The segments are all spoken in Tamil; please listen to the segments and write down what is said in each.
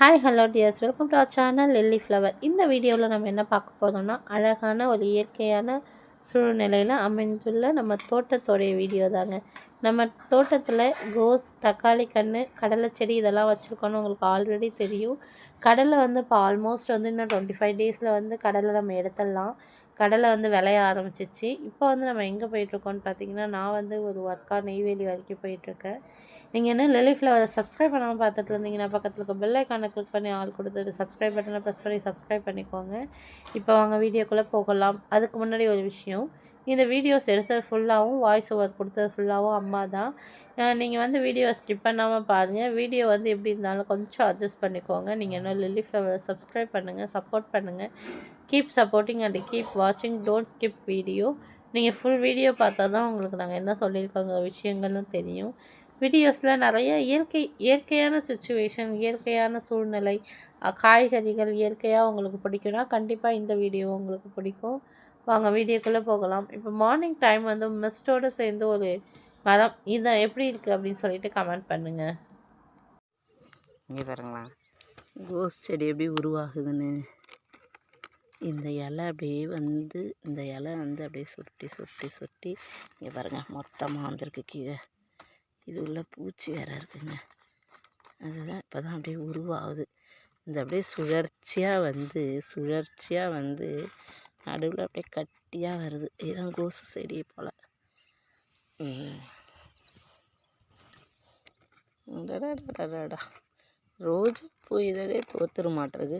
Hi hello dears welcome to our channel lily flower இந்த வீடியோவில் நம்ம என்ன பார்க்க போகிறோம்னா அழகான ஒரு இயற்கையான சூழ்நிலையில் அமைந்துள்ள நம்ம தோட்டத்தோடைய வீடியோ தாங்க. நம்ம தோட்டத்தில் கோஸ் தக்காளி கன்று கடலை செடி இதெல்லாம் வச்சுருக்கோன்னு உங்களுக்கு ஆல்ரெடி தெரியும். கடலை வந்து இப்போ ஆல்மோஸ்ட் வந்து இன்னும் டுவெண்ட்டி ஃபைவ் டேஸில் வந்து கடலை நம்ம எடுத்துடலாம். கடலை வந்து விளைய ஆரம்பிச்சிச்சு. இப்போ வந்து நம்ம எங்கே போயிட்டுருக்கோன்னு பார்த்தீங்கன்னா நான் வந்து ஒரு ஒர்க்காக நெய்வேலி வரைக்கும் போயிட்டுருக்கேன் நீங்கள் என்ன லிலி ஃப்ளவரை சப்ஸ்கிரைப் பண்ணாமல் பார்த்துட்டு இருந்தீங்கன்னா பக்கத்தில் இருக்க பெல் ஐக்கானை கிளிக் பண்ணி ஆள் கொடுத்துட்டு சப்ஸ்கிரைப் பட்டனை ப்ரெஸ் பண்ணி சப்ஸ்கிரைப் பண்ணிக்கோங்க. இப்போ அவங்க வீடியோக்குள்ளே போகலாம். அதுக்கு முன்னாடி ஒரு விஷயம். இந்த வீடியோஸ் எடுத்தது ஃபுல்லாகவும் வாய்ஸ் ஓவர் கொடுத்தது ஃபுல்லாகவும் அம்மா தான். நீங்கள் வந்து வீடியோ ஸ்கிப் பண்ணாமல் பாருங்கள் வீடியோ வந்து எப்படி இருந்தாலும் கொஞ்சம் அட்ஜஸ்ட் பண்ணிக்கோங்க. நீங்கள் என்ன லில்லி ஃப்ளவரை சப்ஸ்கிரைப் பண்ணுங்கள் சப்போர்ட் பண்ணுங்கள் கீப் சப்போர்ட்டிங் அண்ட் கீப் வாட்சிங் டோன்ட் ஸ்கிப் வீடியோ நீங்கள் ஃபுல் வீடியோ பார்த்தா தான் உங்களுக்கு நாங்கள் என்ன சொல்லியிருக்கோங்க விஷயங்களும் தெரியும். வீடியோஸில் நிறைய இயற்கை இயற்கையான சுச்சுவேஷன் இயற்கையான சூழ்நிலை காய்கறிகள் இயற்கையாக உங்களுக்கு பிடிக்கும்னா கண்டிப்பாக இந்த வீடியோ உங்களுக்கு பிடிக்கும். வாங்க வீடியோக்குள்ளே போகலாம். இப்போ மார்னிங் டைம் வந்து மிஸ்டோடு சேர்ந்து ஒரு மரம் இதை எப்படி இருக்குது அப்படின்னு சொல்லிட்டு கமெண்ட் பண்ணுங்கள் இங்கே பாருங்களா கோஸ் செடி எப்படி உருவாகுதுன்னு. இந்த இலை அப்படியே வந்து இந்த இலை வந்து அப்படியே சுட்டி சுட்டி சுட்டி இங்கே பாருங்கள் மொத்தமாக வந்திருக்கு கீழே. இது உள்ள பூச்சி வேறு இருக்குங்க. அதுதான் இப்போ தான் அப்படியே உருவாகுது. இந்த அப்படியே சுழற்சியாக வந்து சுழற்சியாக வந்து நடுவில் அப்படியே கட்டியாக வருது. இதுதான் கோசு செடி போல். ரோஜா பூ இதழே தோத்துரு மாட்டுறது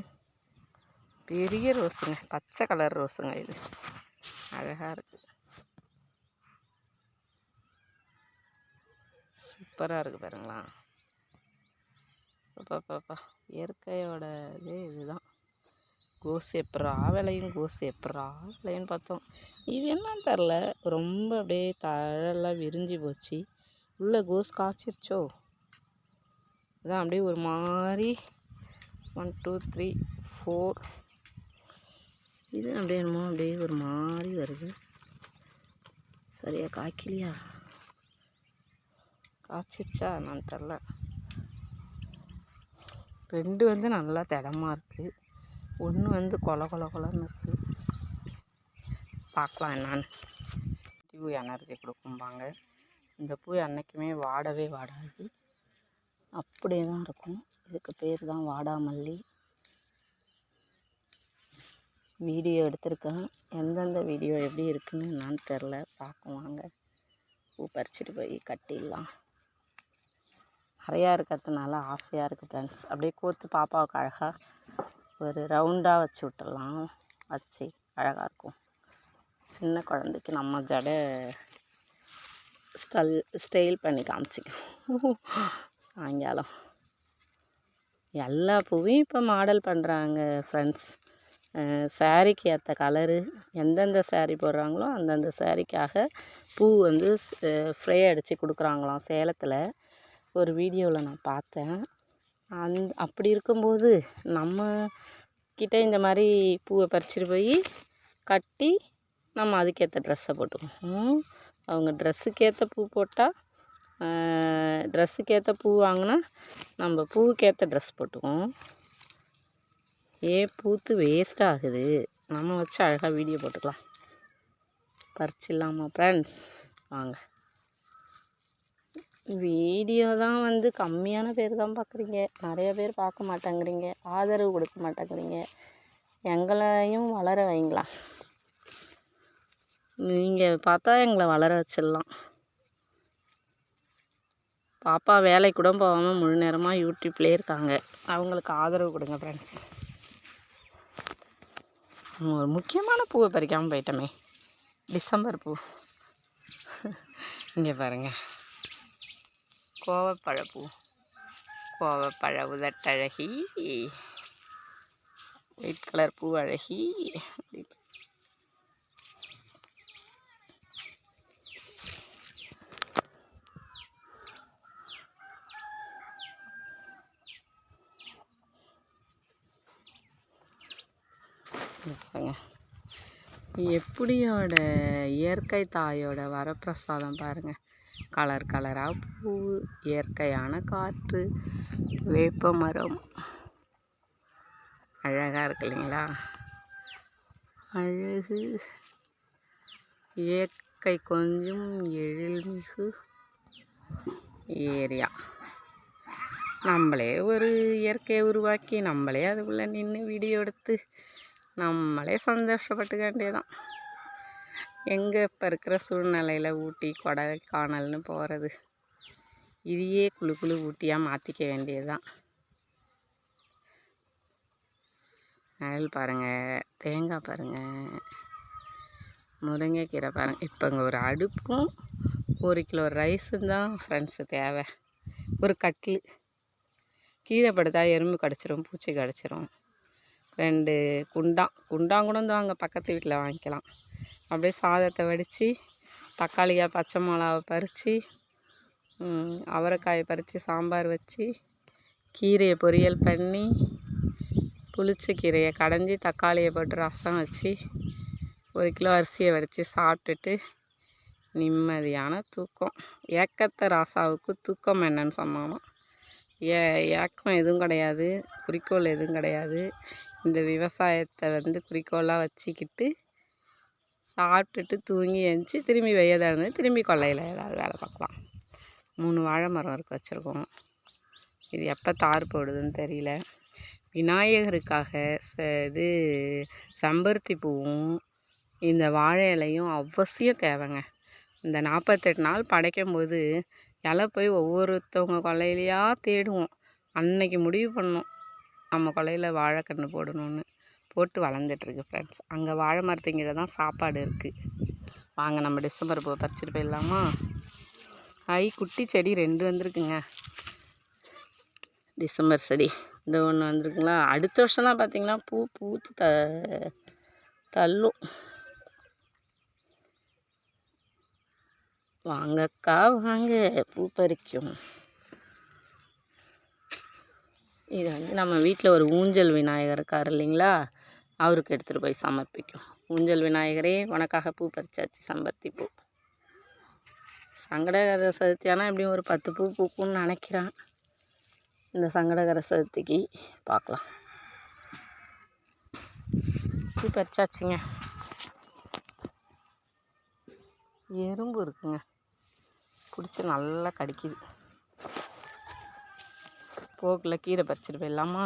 பெரிய ரோஸுங்க. பச்சை கலர் ரோஸுங்க இது. அழகாக இருக்குது சூப்பராக இருக்குது பாருங்களா. பாப்பா பாப்பா இயற்கையோட இதே இதுதான். கோஸ் எப்பரா விளையும் கோஸ் எப்பரா விளையுன்னு பார்த்தோம். இது என்னன்னு தெரில. ரொம்ப அப்படியே தழெல்லாம் விரிஞ்சு போச்சு. உள்ளே கோஸ் காய்ச்சிருச்சோ? இதான் அப்படியே ஒரு மாதிரி ஒன் டூ த்ரீ ஃபோர் இது அப்படியே என்னமோ அப்படியே ஒரு மாதிரி வருது. சரியாக காய்க்கலையா? காய்ச்சிருச்சா நான் தெரில ரெண்டு வந்து நல்லா திடமாக இருக்குது ஒன்று வந்து கொல கொல கொலன்னு இருக்குது பார்க்கலாம் என்னான்னு. பூ எனர்ஜி கொடுக்கும்பாங்க இந்த பூ என்றைக்குமே வாடவே வாடாது. அப்படியே தான் இருக்கும். இதுக்கு பேர் தான் வாடாமல்லி. வீடியோ எடுத்திருக்கேன். எந்தெந்த வீடியோ எப்படி இருக்குன்னு என்னான்னு தெரில பார்க்குவாங்க பூ பறிச்சிட்டு போய் கட்டிடலாம். நிறையா இருக்கிறதுனால ஆசையாக இருக்குது ஃப்ரெண்ட்ஸ் அப்படியே கோத்து பாப்பாவுக்கு அழகாக ஒரு ரவுண்டாக வச்சு விட்டுடலாம். வச்சு அழகாக இருக்கும். சின்ன குழந்தைக்கு நம்ம ஜடை ஸ்டல் ஸ்டைல் பண்ணி காமிச்சிக்கணும். சாயங்காலம். எல்லா பூவையும் இப்போ மாடல் பண்ணுறாங்க ஃப்ரெண்ட்ஸ் சாரீக்கு ஏற்ற கலரு எந்தெந்த சாரீ போடுறாங்களோ அந்தந்த சாரீக்காக பூ வந்து ஃப்ரே அடித்து கொடுக்குறாங்களாம் சேலத்தில். ஒரு வீடியோவில் நான் பார்த்தேன். அந் அப்படி இருக்கும்போது நம்ம கிட்டே இந்த மாதிரி பூவை பறிச்சிட்டு போய் கட்டி நம்ம அதுக்கேற்ற ட்ரெஸ்ஸை போட்டுக்குவோம் அவங்க ட்ரெஸ்ஸுக்கேற்ற பூ போட்டால் ட்ரெஸ்ஸுக்கேற்ற பூ வாங்கினா நம்ம பூவுக்கேற்ற ட்ரெஸ் போட்டுக்குவோம் ஏ பூத்து வேஸ்ட் ஆகுது. நம்ம வச்சு அழகாக வீடியோ போட்டுக்கலாம். பறிச்சிடலாமா ஃப்ரெண்ட்ஸ் வாங்க. வீடியோ தான் வந்து கம்மியான பேர் தான் பார்க்குறீங்க. நிறைய பேர் பார்க்க மாட்டேங்கிறீங்க. ஆதரவு கொடுக்க மாட்டேங்கிறீங்க. எங்களையும் வளர வைங்களா? நீங்கள் பார்த்தா எங்களை வளர வச்சிடலாம். பாப்பா வேலைக்கு கூட போகாமல் முழு நேரமாக யூடியூப்லேயே இருக்காங்க. அவங்களுக்கு ஆதரவு கொடுங்க ஃப்ரெண்ட்ஸ் ஒரு முக்கியமான பூவை பறிக்காமல் போயிட்டோமே. டிசம்பர் பூ. இங்கே பாருங்கள் கோவப்பழப்பூ. கோவப்பழ உதட்டழகி ஒயிட் கலர் பூ அழகி எப்படியோட இயற்கை தாயோட வரப்பிரசாதம் பாருங்கள் கலர் கலராக பூ இயற்கையான காற்று வேப்ப மரம் அழகாக இருக்கு இல்லைங்களா? அழகு. இயற்கை கொஞ்சம் எழில்மிகு ஏரியா. நம்மளே ஒரு இயற்கையை உருவாக்கி நம்மளே அதுக்குள்ளே நின்று வீடியோ எடுத்து நம்மளே சந்தோஷப்பட்டுக்க வேண்டியதான் எங்கே இப்போ இருக்கிற சூழ்நிலையில் ஊட்டி கொடைக்கானல்னு போகிறது இதையே குழு குழு ஊட்டியாக மாற்றிக்க வேண்டியதுதான். நிழல் பாருங்கள் தேங்காய் பாருங்கள் முருங்கைக்கீரை பாருங்கள் இப்போ இங்கே ஒரு அடுப்பும் ஒரு கிலோ ரைஸும் தான் ஃப்ரெண்ட்ஸு தேவை. ஒரு கட்டில். கீழே படுத்தா எறும்பு கடிச்சிரும் பூச்சி கடிச்சிரும். ரெண்டு குண்டான் குண்டான் கூட வந்து அங்கே பக்கத்து வீட்டில் வாங்கிக்கலாம். அப்படியே சாதத்தை வடித்து தக்காளியாக பச்சை மிளகாவை பறித்து அவரைக்காயை பறித்து சாம்பார் வச்சு கீரையை பொரியல் பண்ணி புளிச்ச கீரையை கடைஞ்சி தக்காளியை போட்டு ரசம் வச்சு ஒரு கிலோ அரிசியை வடித்து சாப்பிட்டுட்டு நிம்மதியான தூக்கம். ஏக்கத்த ராசாவுக்கு தூக்கம் என்னன்னு சொன்னானோ ஏ ஏக்கம் எதுவும் கிடையாது குறிக்கோள் எதுவும் கிடையாது. இந்த விவசாயத்தை வந்து குறிக்கோளாக வச்சுக்கிட்டு சாப்பிட்டுட்டு தூங்கி எழுந்துச்சி திரும்பி வெய்யதாக திரும்பி கொள்ளையில் ஏதாவது வேலை பார்க்கலாம். மூணு வாழை மரம் இருக்க வச்சுருக்கோம். இது எப்போ தார் போடுதுன்னு தெரியல. விநாயகருக்காக ச இது செம்பருத்தி பூவும் இந்த வாழை இலையும் அவசியம் தேவைங்க. இந்த நாற்பத்தெட்டு நாள் படைக்கும் போது இலை போய் ஒவ்வொருத்தவங்க கொல்லையிலையா தேடுவோம். அன்னைக்கு முடிவு பண்ணோம் நம்ம கொலையில் வாழைக்கன்று போடணும்னு. போட்டு வளர்ந்துட்டுருக்கு ஃப்ரெண்ட்ஸ் அங்கே வாழை மரத்துங்கிற தான் சாப்பாடு இருக்குது வாங்க நம்ம டிசம்பர் பூ பறிச்சுட்டு போயிடலாமா? ஐ குட்டி செடி ரெண்டு வந்திருக்குங்க. டிசம்பர் செடி. இந்த ஒன்று வந்திருக்குங்களா? அடுத்த வருஷம்லாம் பார்த்தீங்கன்னா பூ பூத்து த தள்ளும். வாங்கக்கா வாங்க. பூ பறிக்கும். இது வந்து நம்ம வீட்டில் ஒரு ஊஞ்சல் விநாயகர் இருக்கார் இல்லைங்களா? அவருக்கு எடுத்துகிட்டு போய் சமர்ப்பிக்கும். ஊஞ்சல் விநாயகரே உனக்காக பூ பறிச்சாச்சு சம்பத்தி பூ. சங்கடகர சதுர்த்தியானா எப்படியும் ஒரு பத்து பூ பூக்கும்னு நினைக்கிறேன். இந்த சங்கடகர சதுர்த்திக்கு பார்க்கலாம். பூ பறிச்சாச்சுங்க. எறும்பு இருக்குங்க. பிடிச்சி நல்லா கடிக்குது. போக்கில் கீரை பறிச்சிட்டு போயிடலாமா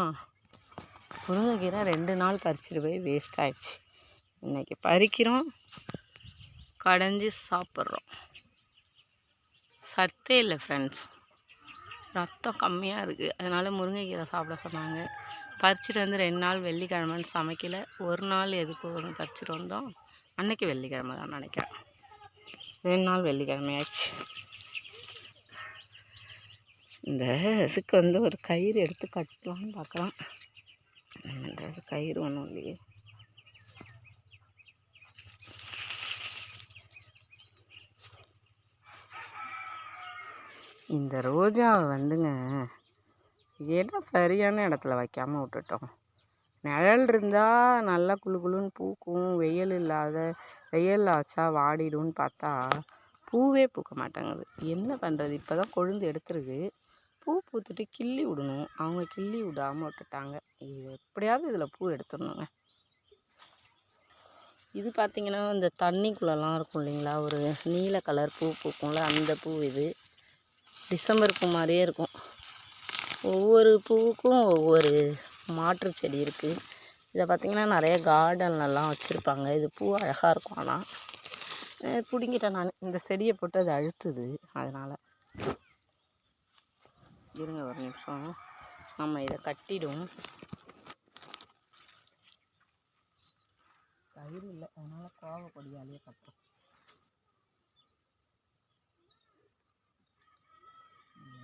முருங்கைக்கீரை ரெண்டு நாள் பறிச்சிட்டு போய் வேஸ்ட் ஆயிடுச்சு. இன்றைக்கி பறிக்கிறோம் கடைஞ்சி சாப்பிட்றோம். சத்தே இல்லை ஃப்ரெண்ட்ஸ் ரத்தம் கம்மியாக இருக்குது அதனால் முருங்கைக்கீரை சாப்பிட சொன்னாங்க. பறிச்சுட்டு வந்து ரெண்டு நாள் வெள்ளிக்கிழமைன்னு சமைக்கல. ஒரு நாள் எதுக்கு ஒன்று பறிச்சிட்டு வந்தோம்? அன்றைக்கி வெள்ளிக்கிழமை தான் நினைக்கிறேன். ரெண்டு நாள் வெள்ளிக்கிழமையாச்சு. இந்த இதுக்கு வந்து ஒரு கயிறு எடுத்து கட்டலாம்னு பார்க்கலாம். என்னன்றது கயிறு ஒன்றும் இல்லையே. இந்த ரோஜாவை வந்துங்க ஏன்னா சரியான இடத்துல வைக்காமல் விட்டுட்டோம். நிழல் இருந்தால் நல்லா குளு குளுன்னு பூக்கும். வெயில் இல்லாத வெயில் ஆச்சா வாடிடும்னு பார்த்தா பூவே பூக்க மாட்டேங்குது. என்ன பண்ணுறது இப்போ தான் கொழுந்து எடுத்துருக்கு. பூ பூத்துட்டு கிள்ளி விடணும். அவங்க கிள்ளி விடாமல் விட்டுட்டாங்க. இது எப்படியாவது இதில் பூ எடுத்துடணுங்க. இது பார்த்திங்கன்னா இந்த தண்ணிக்குள்ளெல்லாம் இருக்கும் இல்லைங்களா? ஒரு நீல கலர் பூ பூக்கும்ல அந்த பூ இது. டிசம்பர் பூ மாதிரியே இருக்கும். ஒவ்வொரு பூவுக்கும் ஒவ்வொரு மாற்று செடி இருக்குது இதை பார்த்திங்கன்னா நிறைய கார்டன்லலாம் வச்சுருப்பாங்க. இது பூ அழகாக இருக்கும். ஆனால் பிடுங்கிட்டேன் நான். இந்த செடியை போட்டு அது அழுத்துது. அதனால். இருங்க ஒரு நிமிஷம். நம்ம இதை கட்டிடும். கயிறு இல்லை அதனால் கோவப்படியாலே கட்டுறோம்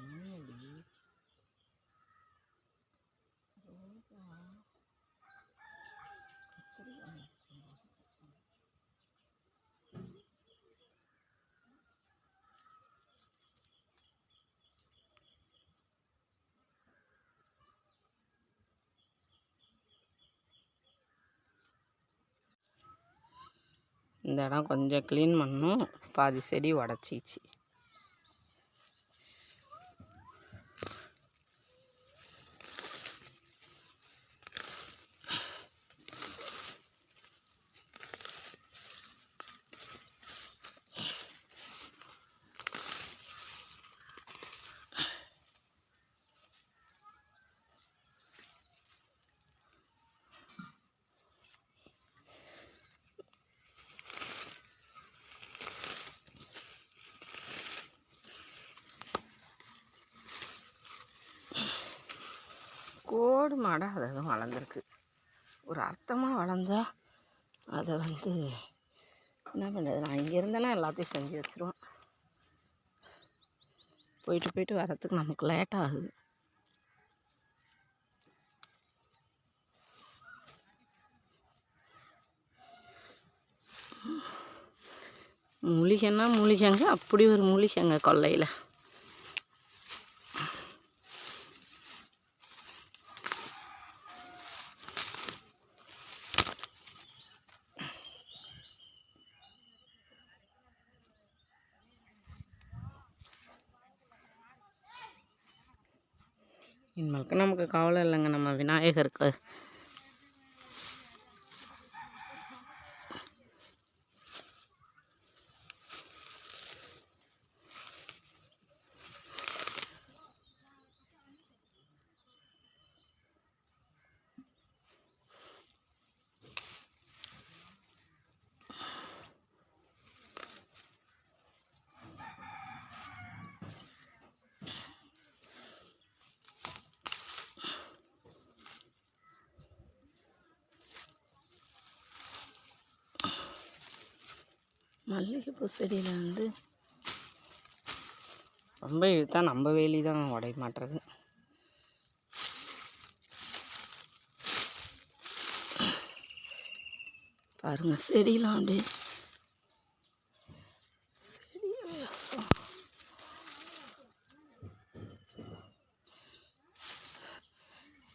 என்னடி? ரோஜா. எப்படி வந்திருக்கு? இந்த இடம் கொஞ்சம் க்ளீன் பண்ணணும் பாதி செடி உடச்சிச்சு கோடு மாடாக அது அதுவும் வளர்ந்துருக்கு. ஒரு அர்த்தமாக வளர்ந்தா அதை வந்து என்ன பண்ணுறது நான் இங்கே இருந்தேன்னா எல்லாத்தையும் செஞ்சு வச்சுருவேன். போயிட்டு போயிட்டு வரத்துக்கு நமக்கு லேட் ஆகுது. மூலிகைன்னா மூலிகைங்க அப்படி ஒரு மூலிகைங்க கொல்லையில் இனிமேலுக்கு நமக்கு கவலை இல்லைங்க. நம்ம விநாயகருக்கு மல்லிகைப்பூ செடியில் வந்து ரொம்ப இழுத்தா நம்ம வேலி தான் உடைய மாட்டுறது பாருங்க செடியெலாம் அப்படியே.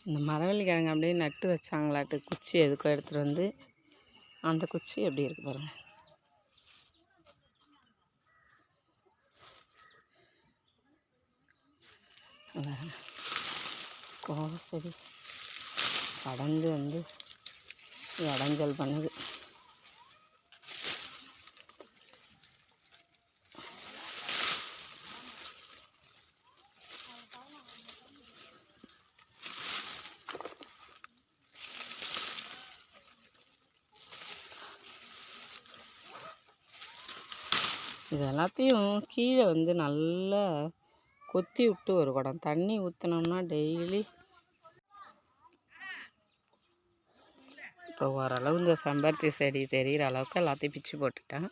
இந்த மரவள்ளி கிழங்கு அப்படியே நட்டு வச்சாங்களாட்டு குச்சி எதுக்கோ எடுத்துகிட்டு வந்து அந்த குச்சி எப்படி இருக்கு பாருங்க போக சரி. படர்ந்து வந்து இடைஞ்சல் பண்ணுது. இது எல்லாத்தையும் கீழே வந்து நல்லா கொத்தி விட்டு ஒரு குடம். தண்ணி ஊற்றினோம்னா டெய்லி இப்போ ஓரளவு இந்த செம்பருத்தி செடி தெரிகிற அளவுக்கு எல்லாத்தையும் பிச்சு போட்டுட்டேன்.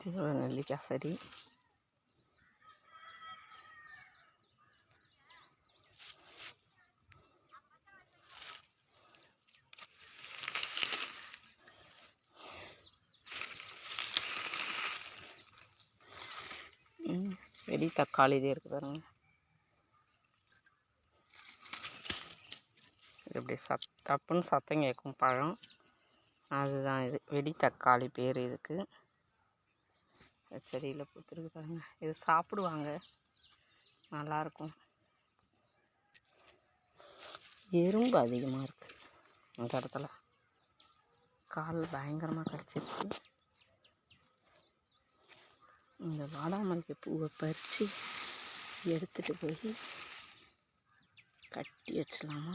இதோட நெல்லிக்காய் செடி வெடி தக்காளி இதே இருக்குது பாருங்க. இது இப்படி சத் தப்புன்னு சத்தம் கேட்கும் பழம். அதுதான் இது. வெடி தக்காளி பேர் இதுக்கு. செடியில் பூத்துருக்கு பாருங்க இது சாப்பிடுவாங்க. நல்லாயிருக்கும். எறும்பு அதிகமாக இருக்குது இந்த இடத்துல. கால் பயங்கரமாக கடிச்சிருச்சு இந்த வாடாமல்லிகை பூவை பறித்து எடுத்துகிட்டு போய் கட்டி வச்சலாமா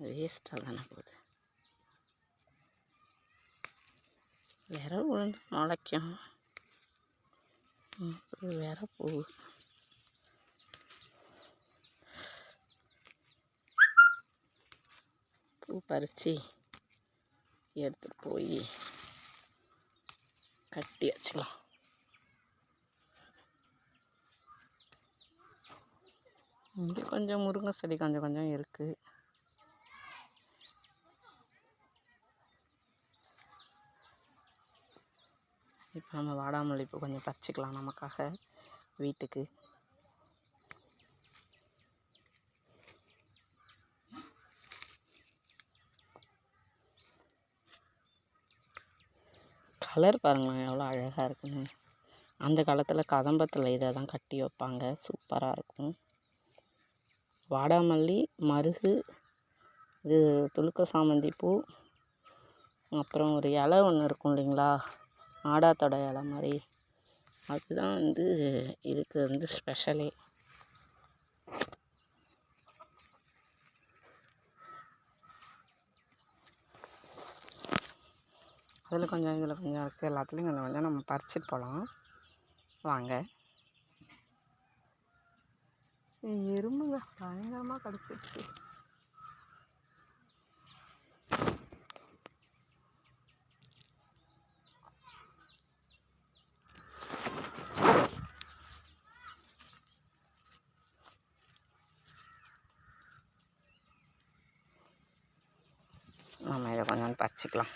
வேஸ்ட்டாக தானே போகுது. விர விழுந்து முளைக்கும் ம், போகுது பூ. பறித்து எடுத்துகிட்டு போய் கட்டி வச்சுக்கலாம். இங்கே கொஞ்சம் முருங்கை செடி கொஞ்சம் கொஞ்சம் இருக்குது இப்போ நம்ம வாடாமல்லி பூ கொஞ்சம் பறிச்சிக்கலாம் நமக்காக வீட்டுக்கு. கலர் பாருங்களேன் எவ்வளோ அழகாக இருக்குன்னு. அந்த காலத்தில் கதம்பத்தில் இதை தான் கட்டி வைப்பாங்க. சூப்பராக இருக்கும். வாடாமல்லி மருகு இது துளுக்க சாமந்தி பூ அப்புறம் ஒரு இலை ஒன்று இருக்கும் இல்லைங்களா? ஆடாத்தொடை இலை மாதிரி. அதுதான் வந்து இதுக்கு வந்து ஸ்பெஷலே அதில் கொஞ்சம் இதில் கொஞ்சம் இருக்குது எல்லாத்துலேயும் கொஞ்சம் கொஞ்சம் நம்ம பறிச்சுட்டு போகலாம் வாங்க. எறும்புங்க பயங்கரமாக கடிச்சிருச்சு. நம்ம இதை கொஞ்சம் பறிச்சுக்கலாம்